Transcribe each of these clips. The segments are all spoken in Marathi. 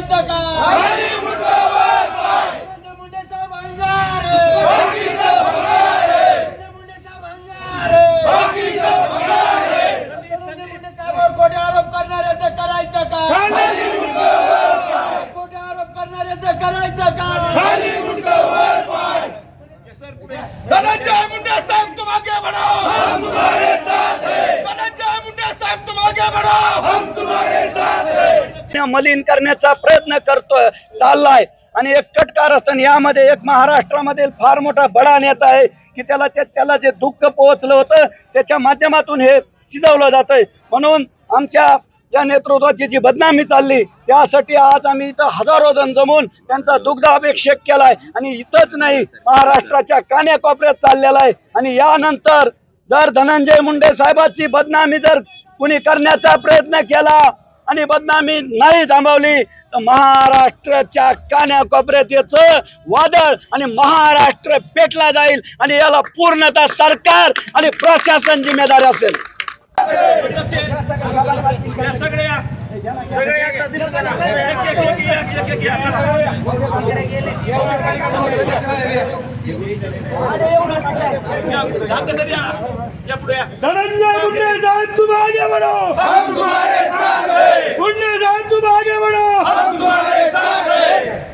करायचं का? धनंजय मुंडे साहेब अंगार. साहेब आरोप करणाऱ्याचं करायचं आरोप करणाऱ्याचं करायचं मुंडे तुम आगे बढ़ो हम तुम्हारे साथ हैं. धनंजय मुंडे साहब तुम आगे बढ़ो हम तुम्हारे साथ हैं मलिन करण्याचा प्रयत्न करतोय चाललाय. आणि एक कटकार असताना यामध्ये एक महाराष्ट्रामधील फार मोठा बडा नेता आहे की त्याला ते त्याला जे दुःख पोहोचलं होतं त्याच्या माध्यमातून हे शिजवलं जात आहे म्हणून आमच्या या नेतृत्वाची जी बदनामी चालली त्यासाठी आज आम्ही इथं हजारो जण जमून त्यांचा दुग्धाभिषेक केलाय. आणि इथंच नाही महाराष्ट्राच्या कान्याकोपऱ्यात चाललेला आहे. आणि यानंतर जर धनंजय मुंडे साहेबांची बदनामी जर कुणी करण्याचा प्रयत्न केला आणि बदनामी नाही थांबवली तर महाराष्ट्राच्या कान्याकोपऱ्यात याचं वादळ आणि महाराष्ट्र पेटला जाईल आणि याला पूर्णतः सरकार आणि प्रशासन जिम्मेदार असेल. या सगळ्या सगळ्या एकदा दिसत ना. एक एक एक एक एक एक या. चला. या, धाक कसं द्या ना. या पुढे या. धनंजय मुंडे साहब तुम आगे बढ़ो हम तुम्हारे साथ हैं मुंडे साहब तुम आगे बढ़ो हम तुम्हारे साथ हैं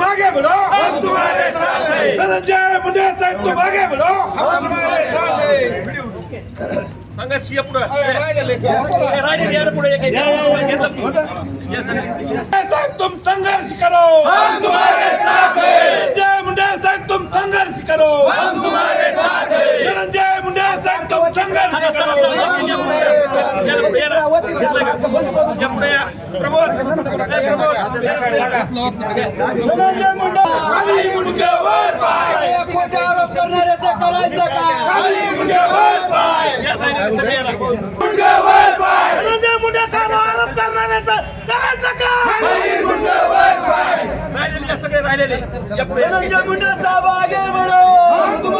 तुम आगे बढ़ो हम तुम्हारे साथ हैं धनंजय मुंडे साहब तुम आगे बढ़ो हम तुम्हारे साथ हैं संघर्ष या पुढे राहिले या ना पुढे एक साहब तुम संघर्ष करो हम तुम्हारे साथ हैं धनंजय मुंडे साहब तुम संघर्ष करो हम तुम्हारे साथ हैं धनंजय मुंडे साहब तुम संघर्ष करो. प्रमोद आरोप करणाऱ्याचं करायचं का मुंडे साहब आरोप करणाऱ्याचं करायचं का सगळे राहिलेले मुंडे साहब आगे बढ़ो।